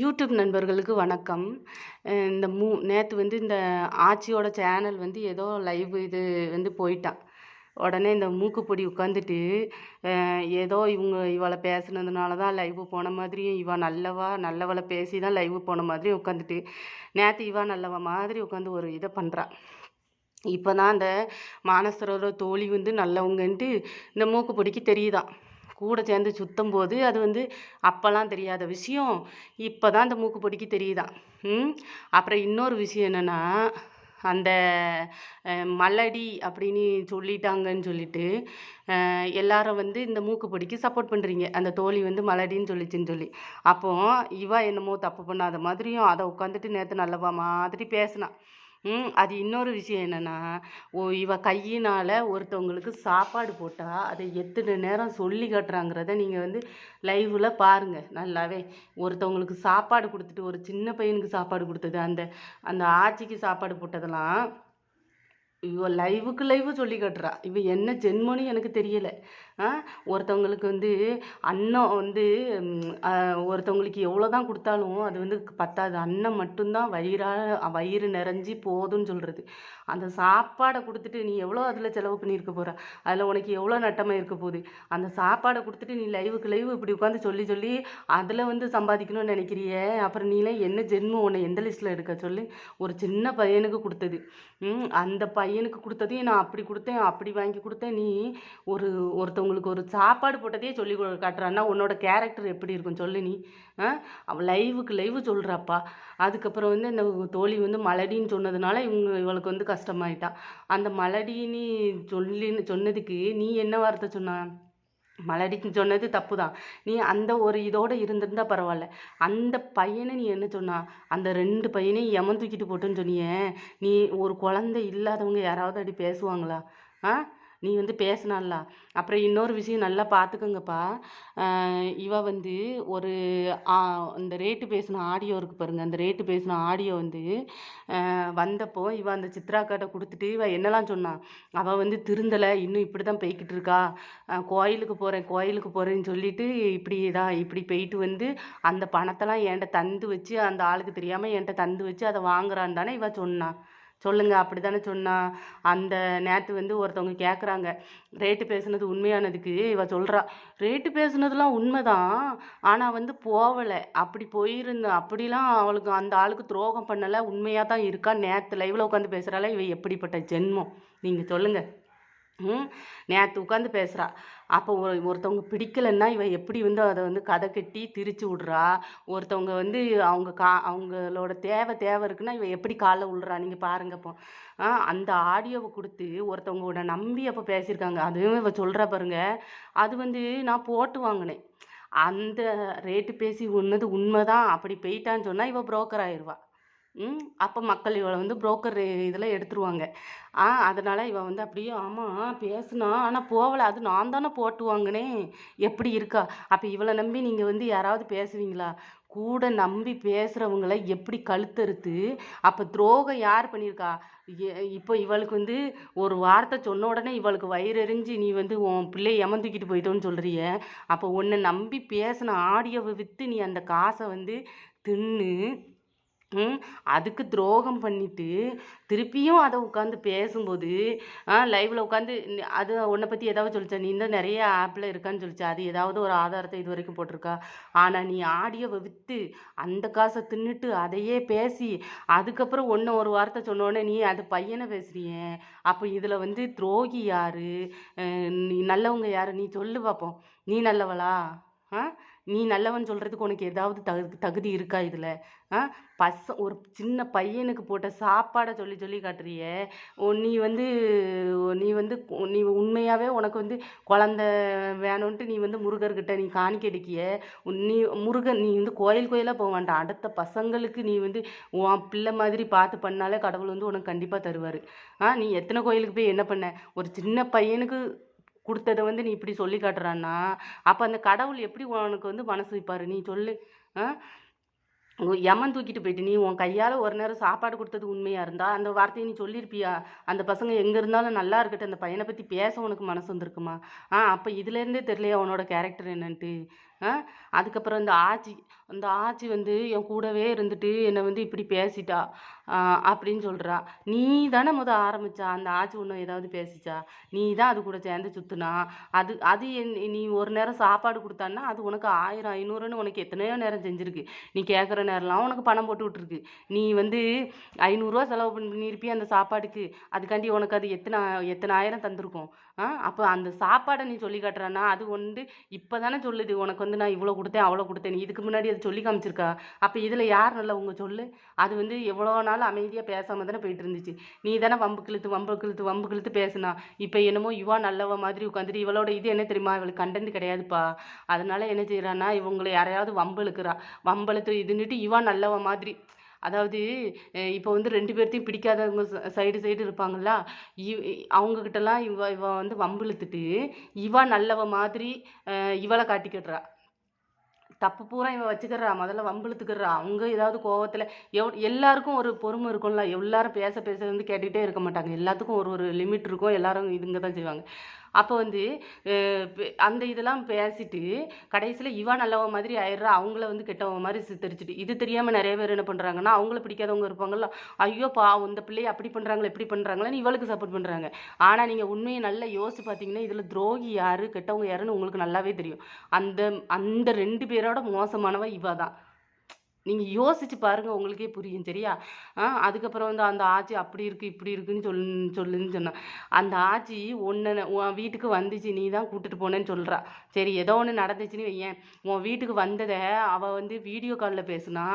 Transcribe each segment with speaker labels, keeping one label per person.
Speaker 1: YouTube நண்பர்களுக்கு வணக்கம் இந்த மூ நேற்று வந்து இந்த ஆச்சியோட சேனல் வந்து ஏதோ லைவ் இது வந்து போயிட்டான் உடனே இந்த மூக்குப்பொடி உட்காந்துட்டு ஏதோ இவங்க இவளை பேசுனதுனால தான் லைவு போன மாதிரியும் இவன் நல்லவா நல்லவளை பேசி தான் லைவு போன மாதிரியும் உட்காந்துட்டு நேற்று இவன் நல்லவ மாதிரி உட்காந்து ஒரு இதை பண்ணுறான் இப்போ தான் அந்த மானசரோட தோழி வந்து நல்லவங்கன்ட்டு இந்த மூக்குப்பொடிக்கு தெரியுதான் கூட சேர்ந்து சுற்றும் போது அது வந்து அப்போல்லாம் தெரியாத விஷயம் இப்போ தான் அந்த மூக்கு பொடிக்கு தெரியுதான் அப்புறம் இன்னொரு விஷயம் என்னென்னா அந்த மலடி அப்படின்னு சொல்லிட்டாங்கன்னு சொல்லிட்டு எல்லாரும் வந்து இந்த மூக்கு பொடிக்கு சப்போர்ட் பண்ணுறீங்க அந்த தோழி வந்து மலடின்னு சொல்லிச்சுன்னு சொல்லி அப்போது இவா என்னமோ தப்பு பண்ணாத மாதிரியும் அதை உட்காந்துட்டு நேற்று நல்லவா மாதிரி பேசினான் அது இன்னொரு விஷயம் என்னென்னா ஓ இவ கையினால் ஒருத்தவங்களுக்கு சாப்பாடு போட்டால் அதை எத்தனை நேரம் சொல்லி காட்டுறாங்கிறத நீங்கள் வந்து லைவில் பாருங்கள் நல்லாவே ஒருத்தவங்களுக்கு சாப்பாடு கொடுத்துட்டு ஒரு சின்ன பையனுக்கு சாப்பாடு கொடுத்தது அந்த அந்த ஆட்சிக்கு சாப்பாடு போட்டதெல்லாம் இவ லைவுக்கு லைவு சொல்லி காட்டுறா இவ என்ன ஜென்மோன்னு எனக்கு தெரியலை ஒருத்தவங்களுக்கு வந்து அன்னம் வந்து ஒருத்தவங்களுக்கு எவ்வளோ தான் கொடுத்தாலும் அது வந்து பத்தாது அன்னம் மட்டும்தான் வயிறாக வயிறு நிறைஞ்சி போதும்னு சொல்கிறது அந்த சாப்பாடை கொடுத்துட்டு நீ எவ்வளோ அதில் செலவு பண்ணியிருக்க போகிற அதில் உனக்கு எவ்வளோ நட்டமாக இருக்க போகுது அந்த சாப்பாடை கொடுத்துட்டு நீ லைவுக்கு லைவ் இப்படி உட்காந்து சொல்லி சொல்லி அதில் வந்து சம்பாதிக்கணும்னு நினைக்கிறியே அப்புறம் நீலாம் என்ன ஜென்மம் உன்னை எந்த லிஸ்ட்டில் எடுக்க சொல்லி ஒரு சின்ன பையனுக்கு கொடுத்தது அந்த பையனுக்கு கொடுத்ததையும் நான் அப்படி கொடுத்தேன் அப்படி வாங்கி கொடுத்தேன் நீ ஒரு ஒருத்தவங்க உங்களுக்கு ஒரு சாப்பாடு போட்டதே சொல்லி காட்டுறான்னா உன்னோட கேரக்டர் எப்படி இருக்கும் சொல்லு நீ அவள் லைவுக்கு லைவு சொல்கிறாப்பா அதுக்கப்புறம் வந்து இந்த தோழி வந்து மலடின்னு சொன்னதுனால இவங்க இவளுக்கு வந்து கஷ்டமாயிட்டா அந்த மலடின்னு சொல்லி சொன்னதுக்கு நீ என்ன வார்த்தை சொன்ன மலடிக்கு சொன்னது தப்பு தான் நீ அந்த ஒரு இதோடு இருந்திருந்தால் பரவாயில்ல அந்த பையனை நீ என்ன சொன்னா அந்த ரெண்டு பையனையும் எமன் தூக்கிட்டு போட்டுன்னு சொன்னியே நீ ஒரு குழந்தை இல்லாதவங்க யாராவது அப்படி பேசுவாங்களா ஆ நீ வந்து பேசினால அப்புறம் இன்னொரு விஷயம் நல்லா பார்த்துக்கோங்கப்பா இவ வந்து ஒரு இந்த ரேட்டு பேசின ஆடியோ இருக்குது பாருங்கள் அந்த ரேட்டு பேசின ஆடியோ வந்து வந்தப்போ இவ அந்த சித்ரா சித்ராக்காட்ட கொடுத்துட்டு இவ என்னெல்லாம் சொன்னான் அவள் வந்து திருந்தலை இன்னும் இப்படி தான் போய்கிட்டு இருக்கா கோயிலுக்கு போகிறேன் கோயிலுக்கு போகிறேன்னு சொல்லிட்டு இப்படி தான் இப்படி போயிட்டு வந்து அந்த பணத்தெல்லாம் என்கிட்ட தந்து வச்சு அந்த ஆளுக்கு தெரியாமல் என்கிட்ட தந்து வச்சு அதை வாங்குறான்னு தானே இவ சொன்னான் சொல்லுங்கள் அப்படி தானே சொன்னா அந்த நேரத்து வந்து ஒருத்தவங்க கேட்குறாங்க ரேட்டு பேசுனது உண்மையானதுக்கு இவ சொல்கிறா ரேட்டு பேசுனதுலாம் உண்மை தான் ஆனால் வந்து போகலை அப்படி போயிருந்தேன் அப்படிலாம் அவளுக்கு அந்த ஆளுக்கு துரோகம் பண்ணலை உண்மையாக தான் இருக்கா நேற்று லைவில் உட்காந்து பேசுகிறாள் இவ எப்படிப்பட்ட ஜென்மம் நீங்கள் சொல்லுங்கள் நேற்று உட்காந்து பேசுகிறா அப்போ ஒரு ஒருத்தவங்க பிடிக்கலைன்னா இவன் எப்படி வந்து அதை வந்து கதை கட்டி திரிச்சு விடுறா ஒருத்தவங்க வந்து அவங்க கா அவங்களோட தேவை தேவை இருக்குன்னா இவன் எப்படி காலைல விழுறா நீங்கள் பாருங்கப்போ இப்போ அந்த ஆடியோவை கொடுத்து ஒருத்தவங்களோட நம்பி அப்போ பேசியிருக்காங்க அதுவும் இவ சொல்கிறா பாருங்க அது வந்து நான் போட்டு வாங்கினேன் அந்த ரேட்டு பேசி உண்மை உண்மைதான் அப்படி போயிட்டான்னு சொன்னால் இவள் புரோக்கர் ஆயிருவா அப்போ மக்கள் இவளை வந்து புரோக்கர் இதில் எடுத்துருவாங்க ஆ அதனால் இவள் வந்து அப்படியே ஆமாம் பேசுனா ஆனால் போகலை அது நான் தானே போட்டு வாங்கினேன் எப்படி இருக்கா அப்போ இவளை நம்பி நீங்கள் வந்து யாராவது பேசுவீங்களா கூட நம்பி பேசுகிறவங்கள எப்படி கழுத்தறுத்து அப்போ துரோகம் யார் பண்ணியிருக்கா இப்போ இவளுக்கு வந்து ஒரு வார்த்தை சொன்ன உடனே இவளுக்கு வயிறு எரிஞ்சு நீ வந்து உன் பிள்ளையை ஏமந்தூக்கிட்டு போயிட்டோன்னு சொல்கிறிய அப்போ உன்னை நம்பி பேசின ஆடியோவை விற்று நீ அந்த காசை வந்து தின்னு ம் அதுக்கு துரோகம் பண்ணிட்டு திருப்பியும் அதை உட்காந்து பேசும்போது லைவில் உட்காந்து அது உன்னை பற்றி ஏதாவது சொல்லிச்சா நீ இன்னும் நிறைய ஆப்பில் இருக்கான்னு சொல்லிச்சா அது ஏதாவது ஒரு ஆதாரத்தை இது வரைக்கும் போட்டிருக்கா ஆனால் நீ ஆடியோவை விற்று அந்த காசை தின்னுட்டு அதையே பேசி அதுக்கப்புறம் ஒன்று ஒரு வார்த்தை சொன்னோடனே நீ அது பையனை பேசுகிறியே அப்போ இதில் வந்து துரோகி யார் நீ நல்லவங்க யார் நீ சொல்லு பார்ப்போம் நீ நல்லவளா ஆ நீ நல்லவன் சொல்கிறதுக்கு உனக்கு ஏதாவது தகு தகுதி இருக்கா இதில் ஆ பச ஒரு சின்ன பையனுக்கு போட்ட சாப்பாடை சொல்லி சொல்லி காட்டுறிய நீ வந்து நீ வந்து நீ உண்மையாகவே உனக்கு வந்து குழந்த வேணும்ன்ட்டு நீ வந்து முருகர்கிட்ட நீ காணிக்கெடுக்கிய நீ முருகன் நீ வந்து கோயில் கோயிலாக போக வேண்டாம் அடுத்த பசங்களுக்கு நீ வந்து உன் பிள்ளை மாதிரி பார்த்து பண்ணாலே கடவுள் வந்து உனக்கு கண்டிப்பாக தருவார் ஆ நீ எத்தனை கோயிலுக்கு போய் என்ன பண்ண ஒரு சின்ன பையனுக்கு கொடுத்ததை வந்து நீ இப்படி சொல்லி காட்டுறான்னா அப்போ அந்த கடவுள் எப்படி உனக்கு வந்து மனசு வைப்பார் நீ சொல்லு எமன் தூக்கிட்டு போயிட்டு நீ உன் கையால் ஒரு நேரம் சாப்பாடு கொடுத்தது உண்மையாக இருந்தால் அந்த வார்த்தையை நீ சொல்லியிருப்பியா அந்த பசங்க எங்கே இருந்தாலும் நல்லா இருக்கட்டும் அந்த பையனை பற்றி பேச உனக்கு மனசு வந்திருக்குமா ஆ அப்போ இதுலேருந்தே தெரியலையா உன்னோட கேரக்டர் என்னன்ட்டு அதுக்கப்புறம் இந்த ஆச்சி அந்த ஆச்சி வந்து என் கூடவே இருந்துட்டு என்னை வந்து இப்படி பேசிட்டா அப்படின்னு சொல்கிறா நீ தானே முத ஆரம்பிச்சா அந்த ஆச்சி ஒன்று ஏதாவது பேசிச்சா நீ தான் அது கூட சேர்ந்து சுற்றுனா அது அது நீ ஒரு நேரம் சாப்பாடு கொடுத்தான்னா அது உனக்கு ஆயிரம் ஐநூறுன்னு உனக்கு எத்தனையோ நேரம் செஞ்சுருக்கு நீ கேட்குற நேரம்லாம் உனக்கு பணம் போட்டு விட்டுருக்கு நீ வந்து ஐநூறுரூவா செலவு பண்ணியிருப்பி அந்த சாப்பாடுக்கு அதுக்காண்டி உனக்கு அது எத்தனை எத்தனை ஆயிரம் தந்திருக்கும் அப்போ அந்த சாப்பாடை நீ சொல்லி காட்டுறானா அது ஒன்று இப்போ தானே சொல்லுது உனக்கு வந்து நான் இவ்வளோ கொடுத்தேன் அவ்வளோ கொடுத்தேன் இதுக்கு முன்னாடி அதை சொல்லி காமிச்சிருக்கா அப்போ இதில் யார் நல்லா உங்கள் சொல்லு அது வந்து எவ்வளோ நாள் அமைதியாக பேசாமல் தானே போயிட்டு இருந்துச்சு நீ தானே வம்பு கிழுத்து வம்பு கிழுத்து வம்பு கிழுத்து பேசுனா இப்போ என்னமோ இவா நல்லவ மாதிரி உட்காந்துட்டு இவளோட இது என்ன தெரியுமா இவளுக்கு கண்டென்ட் கிடையாதுப்பா அதனால் என்ன செய்கிறான்னா இவங்களை யாரையாவது வம்பு இழுக்கிறா வம்பழுத்து இதுன்னுட்டு இவா நல்லவ மாதிரி அதாவது இப்போ வந்து ரெண்டு பேர்த்தையும் பிடிக்காதவங்க சைடு சைடு இருப்பாங்களா இவ் அவங்கக்கிட்டலாம் இவ இவ வந்து வம்பு இழுத்துட்டு இவா நல்லவ மாதிரி இவளை காட்டிக்கிடுறா தப்பு பூரா இவன் வச்சுக்கிறா முதல்ல வம்பிழுத்துக்கிறா அவங்க ஏதாவது கோவத்தில் எவ் எல்லாருக்கும் ஒரு பொறுமை இருக்கும்ல எல்லாரும் பேச பேச வந்து கேட்டுக்கிட்டே இருக்க மாட்டாங்க எல்லாத்துக்கும் ஒரு ஒரு லிமிட் இருக்கும் எல்லாரும் இதுங்க தான் செய்வாங்க அப்போ வந்து அந்த இதெல்லாம் பேசிட்டு கடைசியில் இவா நல்லவ மாதிரி ஆயிடுறா அவங்கள வந்து கெட்டவங்க மாதிரி சித்தரிச்சிட்டு இது தெரியாமல் நிறைய பேர் என்ன பண்ணுறாங்கன்னா அவங்கள பிடிக்காதவங்க இருப்பாங்கல்ல ஐயோ பா இந்த பிள்ளையை அப்படி பண்ணுறாங்களா இப்படி பண்ணுறாங்களான்னு இவளுக்கு சப்போர்ட் பண்ணுறாங்க ஆனால் நீங்கள் உண்மையை நல்லா யோசிச்சு பார்த்தீங்கன்னா இதில் துரோகி யார் கெட்டவங்க யாருன்னு உங்களுக்கு நல்லாவே தெரியும் அந்த அந்த ரெண்டு பேரோட மோசமானவ இவா தான் நீங்கள் யோசித்து பாருங்கள் உங்களுக்கே புரியும் சரியா அதுக்கப்புறம் வந்து அந்த ஆச்சி அப்படி இருக்குது இப்படி இருக்குன்னு சொல் சொல்லுன்னு சொன்னான் அந்த ஆச்சி ஒன்று உன் வீட்டுக்கு வந்துச்சு நீ தான் கூப்பிட்டுட்டு போனேன்னு சொல்கிறா சரி ஏதோ ஒன்று நடந்துச்சுன்னு வையேன் உன் வீட்டுக்கு வந்ததை அவள் வந்து வீடியோ காலில் பேசுனா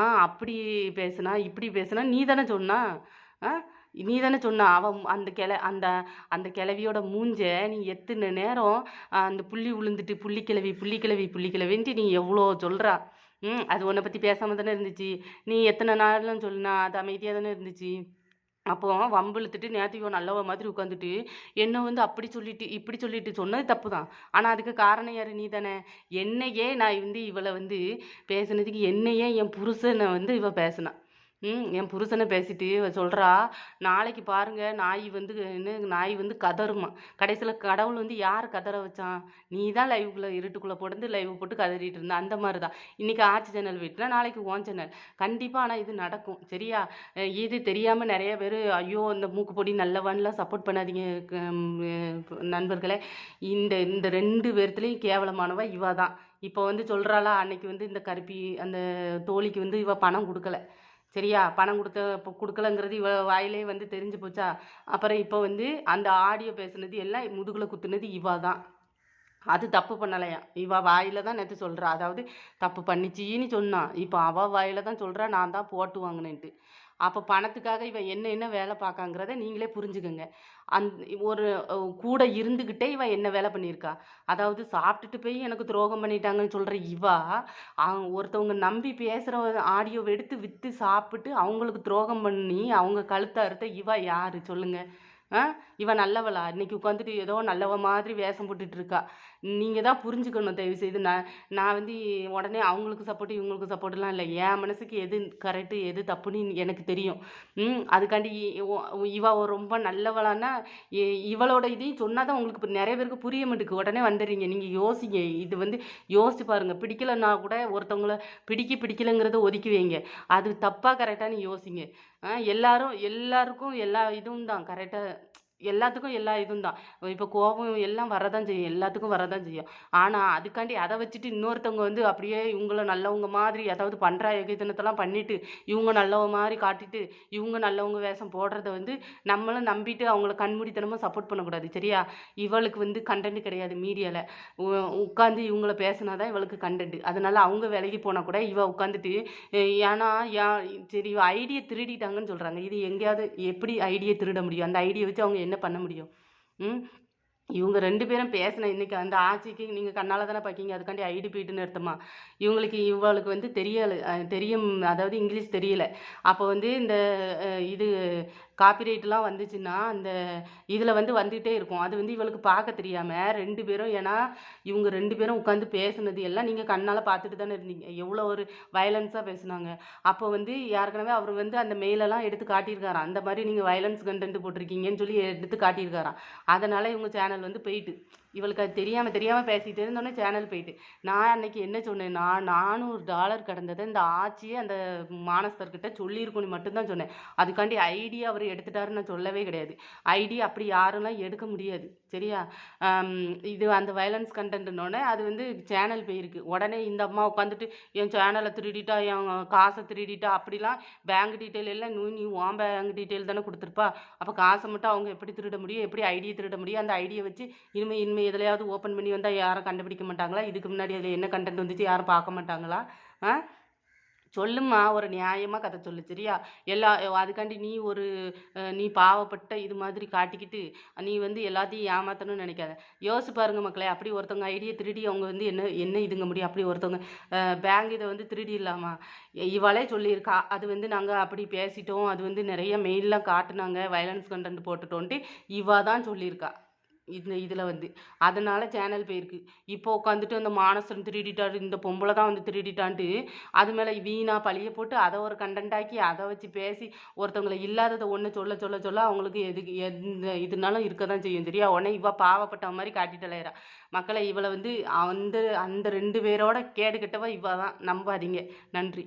Speaker 1: ஆ அப்படி பேசுனா இப்படி பேசுனா நீ தானே சொன்னா ஆ நீ தானே சொன்ன அவன் அந்த கிள அந்த அந்த கிளவியோட மூஞ்ச நீ எத்தனை நேரம் அந்த புள்ளி விழுந்துட்டு புள்ளி கிளவி புள்ளி கிளவி புள்ளி கிளவின்ட்டு நீ எவ்வளோ சொல்கிறா ம் அது உன்னை பற்றி பேசாமல் தானே இருந்துச்சு நீ எத்தனை நாளும் சொல்லுனா அது அமைதியாக தானே இருந்துச்சு அப்போ வம்பு இழுத்துட்டு நேற்றுக்கு நல்லவ மாதிரி உட்காந்துட்டு என்னை வந்து அப்படி சொல்லிட்டு இப்படி சொல்லிட்டு சொன்னது தப்பு தான் ஆனால் அதுக்கு காரணம் யார் நீ தானே என்னையே நான் வந்து இவளை வந்து பேசுனதுக்கு என்னையே என் புருஷனை வந்து இவள் பேசினான் ம் என் புருஷனை பேசிட்டு சொல்கிறா நாளைக்கு பாருங்கள் நாய் வந்து என்ன நாய் வந்து கதறுமா கடைசியில் கடவுள் வந்து யார் கதற வச்சான் நீ தான் லைவுக்குள்ளே இருட்டுக்குள்ளே போட்டு லைவ் போட்டு கதறிட்டு இருந்த அந்த மாதிரி தான் இன்றைக்கி ஆட்சி சேனல் வீட்டில் நாளைக்கு ஓன் சேனல் கண்டிப்பாக ஆனால் இது நடக்கும் சரியா இது தெரியாமல் நிறைய பேர் ஐயோ இந்த மூக்கு பொடி நல்லவன்லாம் சப்போர்ட் பண்ணாதீங்க நண்பர்களே இந்த இந்த ரெண்டு பேர்த்துலேயும் கேவலமானவ இவா தான் இப்போ வந்து சொல்கிறாளா அன்னைக்கு வந்து இந்த கருப்பி அந்த தோழிக்கு வந்து இவள் பணம் கொடுக்கல சரியா பணம் கொடுத்த இப்போ கொடுக்கலங்கிறது இவ வாயிலே வந்து தெரிஞ்சு போச்சா அப்புறம் இப்போ வந்து அந்த ஆடியோ பேசுனது எல்லாம் முதுகில் குத்துனது இவா தான் அது தப்பு பண்ணலையா இவா வாயில தான் நேற்று சொல்கிறா அதாவது தப்பு பண்ணிச்சின்னு சொன்னான் இப்போ அவள் வாயில தான் சொல்கிறா நான் தான் போட்டு வாங்கினேன்ட்டு அப்போ பணத்துக்காக இவன் என்ன என்ன வேலை பார்க்காங்கிறத நீங்களே புரிஞ்சுக்கோங்க அந் ஒரு கூட இருந்துக்கிட்டே இவன் என்ன வேலை பண்ணியிருக்கா அதாவது சாப்பிட்டுட்டு போய் எனக்கு துரோகம் பண்ணிட்டாங்கன்னு சொல்கிற இவா அவங்க ஒருத்தவங்க நம்பி பேசுகிற ஆடியோவை எடுத்து விற்று சாப்பிட்டு அவங்களுக்கு துரோகம் பண்ணி அவங்க கழுத்த அறுத்த இவா யார் சொல்லுங்கள் இவன் நல்லவளா இன்னைக்கு உட்காந்துட்டு ஏதோ நல்லவ மாதிரி வேஷம் போட்டுட்டு இருக்கா நீங்கள் தான் புரிஞ்சுக்கணும் தயவு செய்து நான் நான் வந்து உடனே அவங்களுக்கு சப்போர்ட் இவங்களுக்கு சப்போர்ட்லாம் இல்லை என் மனசுக்கு எது கரெக்டு எது தப்புன்னு எனக்கு தெரியும் அதுக்காண்டி இவ ரொம்ப நல்லவளான்னா இவளோட இதையும் சொன்னால் தான் உங்களுக்கு நிறைய பேருக்கு புரிய மாட்டேங்குது உடனே வந்துடுறீங்க நீங்கள் யோசிங்க இது வந்து யோசிச்சு பாருங்கள் பிடிக்கலைன்னா கூட ஒருத்தவங்களை பிடிக்க பிடிக்கலைங்கிறத ஒதுக்கி வைங்க அது தப்பாக நீ யோசிங்க எல்லாரும் எல்லாருக்கும் எல்லா இதுவும் தான் கரெக்டாக எல்லாத்துக்கும் எல்லா இதுவும் தான் இப்போ கோபம் எல்லாம் வரதான் செய்யும் எல்லாத்துக்கும் வரதான் செய்யும் ஆனால் அதுக்காண்டி அதை வச்சுட்டு இன்னொருத்தவங்க வந்து அப்படியே இவங்கள நல்லவங்க மாதிரி ஏதாவது பண்ணுற எகிதனத்தெல்லாம் பண்ணிவிட்டு இவங்க நல்லவங்க மாதிரி காட்டிட்டு இவங்க நல்லவங்க வேஷம் போடுறத வந்து நம்மளும் நம்பிட்டு அவங்கள கண்மூடித்தனமாக சப்போர்ட் பண்ணக்கூடாது சரியா இவளுக்கு வந்து கண்டென்ட் கிடையாது மீடியாவில் உட்காந்து இவங்கள பேசினா தான் இவளுக்கு கண்டென்ட் அதனால் அவங்க விலகி போனால் கூட இவள் உட்காந்துட்டு ஏன்னா சரி ஐடியை திருடிட்டாங்கன்னு சொல்கிறாங்க இது எங்கேயாவது எப்படி ஐடியை திருட முடியும் அந்த ஐடியை வச்சு அவங்க என்ன பண்ண முடியும் இவங்க ரெண்டு பேரும் பேசின இன்றைக்கி அந்த ஆட்சிக்கு நீங்கள் கண்ணால் தானே பார்க்கிங்க அதுக்காண்டி ஐடி பீட்டுன்னு எடுத்தோமா இவங்களுக்கு இவளுக்கு வந்து தெரியலை தெரியும் அதாவது இங்கிலீஷ் தெரியல அப்போ வந்து இந்த இது காப்பிரைட்லாம் வந்துச்சுன்னா அந்த இதில் வந்து வந்துகிட்டே இருக்கும் அது வந்து இவளுக்கு பார்க்க தெரியாமல் ரெண்டு பேரும் ஏன்னா இவங்க ரெண்டு பேரும் உட்காந்து பேசுனது எல்லாம் நீங்கள் கண்ணால் பார்த்துட்டு தானே இருந்தீங்க எவ்வளோ ஒரு வயலன்ஸாக பேசுனாங்க அப்போ வந்து ஏற்கனவே அவர் வந்து அந்த மெயிலெல்லாம் எடுத்து காட்டியிருக்காராம் அந்த மாதிரி நீங்கள் வயலன்ஸ் கண்டென்ட் போட்டிருக்கீங்கன்னு சொல்லி எடுத்து காட்டியிருக்காராம் அதனால் இவங்க சேனல் நாள் வந்து போயிட்டு இவளுக்கு அது தெரியாமல் தெரியாமல் பேசிகிட்டு இருந்தோன்னே சேனல் போயிட்டு நான் அன்னைக்கு என்ன சொன்னேன் நான் நானூறு டாலர் கடந்ததை இந்த ஆட்சியே அந்த மானஸ்தர்கிட்ட சொல்லியிருக்கணும் மட்டும்தான் சொன்னேன் அதுக்காண்டி ஐடியா அவர் எடுத்துட்டாருன்னு நான் சொல்லவே கிடையாது ஐடியா அப்படி யாரெல்லாம் எடுக்க முடியாது சரியா இது அந்த வயலன்ஸ் கண்டென்ட்னோடனே அது வந்து சேனல் போயிருக்கு உடனே இந்த அம்மா உட்காந்துட்டு என் சேனலை திருடிட்டா என் காசை திருடிட்டா அப்படிலாம் பேங்க் டீட்டெயில் எல்லாம் நீ நீ உன் பேங்க் டீட்டெயில் தானே கொடுத்துருப்பா அப்போ காசை மட்டும் அவங்க எப்படி திருட முடியும் எப்படி ஐடியை திருட முடியும் அந்த ஐடியை வச்சு இனிமே இனிமே எதுலையாவது ஓப்பன் பண்ணி வந்தால் யாரும் கண்டுபிடிக்க மாட்டாங்களா இதுக்கு முன்னாடி அதில் என்ன கண்டென்ட் வந்துச்சு யாரும் பார்க்க மாட்டாங்களா ஆ சொல்லுமா ஒரு நியாயமாக கதை சொல்லு சரியா எல்லா அதுக்காண்டி நீ ஒரு நீ பாவப்பட்ட இது மாதிரி காட்டிக்கிட்டு நீ வந்து எல்லாத்தையும் ஏமாற்றணும்னு நினைக்காத யோசிச்சு பாருங்க மக்களே அப்படி ஒருத்தவங்க ஐடியை திருடி அவங்க வந்து என்ன என்ன இதுங்க முடியும் அப்படி ஒருத்தவங்க பேங்க் இதை வந்து திருடி இல்லாமா இவளே சொல்லியிருக்கா அது வந்து நாங்கள் அப்படி பேசிட்டோம் அது வந்து நிறைய மெயிலெலாம் காட்டுனாங்க வயலன்ஸ் கண்டென்ட் போட்டுட்டோன்ட்டு இவா தான் சொல்லியிருக்கா இந்த இதில் வந்து அதனால் சேனல் போயிருக்கு இப்போ உட்காந்துட்டு அந்த மானசன் திருடிட்டாரு இந்த பொம்பளை தான் வந்து திருடிட்டான்ட்டு அது மேலே வீணாக பழிய போட்டு அதை ஒரு கண்டென்ட் ஆக்கி அதை வச்சு பேசி ஒருத்தவங்களை இல்லாததை ஒன்று சொல்ல சொல்ல சொல்ல அவங்களுக்கு எதுக்கு எந்த இதுனாலும் இருக்க தான் செய்யும் தெரியா உடனே இவ பாவப்பட்ட மாதிரி காட்டிட்டலையிறா மக்களை இவளை வந்து அந்த அந்த ரெண்டு பேரோட கேடு கெட்டவ இவ தான் நம்பாதீங்க நன்றி